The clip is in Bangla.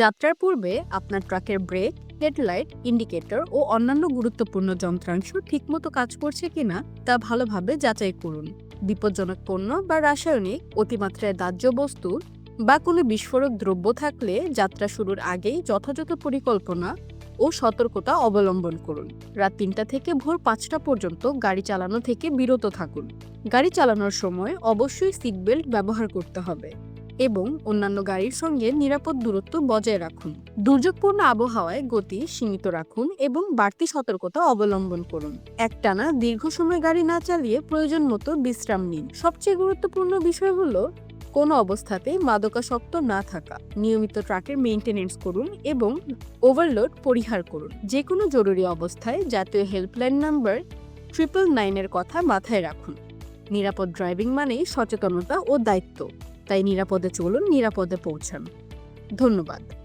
যাত্রার পূর্বে আপনার ট্রাকের ব্রেক, হেডলাইট, ইন্ডিকেটর ও অন্যান্য গুরুত্বপূর্ণ যন্ত্রাংশ ঠিকমতো কাজ করছে কিনা তা ভালোভাবে যাচাই করুন। বিপজ্জনক পণ্য বা রাসায়নিক, অতিমাত্রায় দাহ্য বস্তু বা কোনো বিস্ফোরক দ্রব্য থাকলে যাত্রা শুরুর আগেই যথাযথ পরিকল্পনা ও সতর্কতা অবলম্বন করুন। রাত তিনটা থেকে ভোর পাঁচটা পর্যন্ত গাড়ি চালানো থেকে বিরত থাকুন। গাড়ি চালানোর সময় অবশ্যই সিট বেল্ট ব্যবহার করতে হবে। এবং অন্যান্য গাড়ির সঙ্গে নিরাপদ দূরত্ব বজায় রাখুন। দুর্যোগপূর্ণ আবহাওয়ায় গতি সীমিত রাখুন এবং বাড়তি সতর্কতা অবলম্বন করুন। একটানা দীর্ঘ সময় গাড়ি না চালিয়ে প্রয়োজন মতো বিশ্রাম নিন। সবচেয়ে গুরুত্বপূর্ণ বিষয় হলো, কোনো অবস্থাতেই মাদকাসক্ত না থাকা। নিয়মিত ট্রাকের মেইনটেনেন্স করুন এবং ওভারলোড পরিহার করুন। যে কোনো জরুরি অবস্থায় জাতীয় হেল্পলাইন নাম্বার ট্রিপল নাইনের কথা মাথায় রাখুন। নিরাপদ ড্রাইভিং মানেই সচেতনতা ও দায়িত্ব। তাই নিরাপদে চলুন নিরাপদে পৌঁছান। ধন্যবাদ।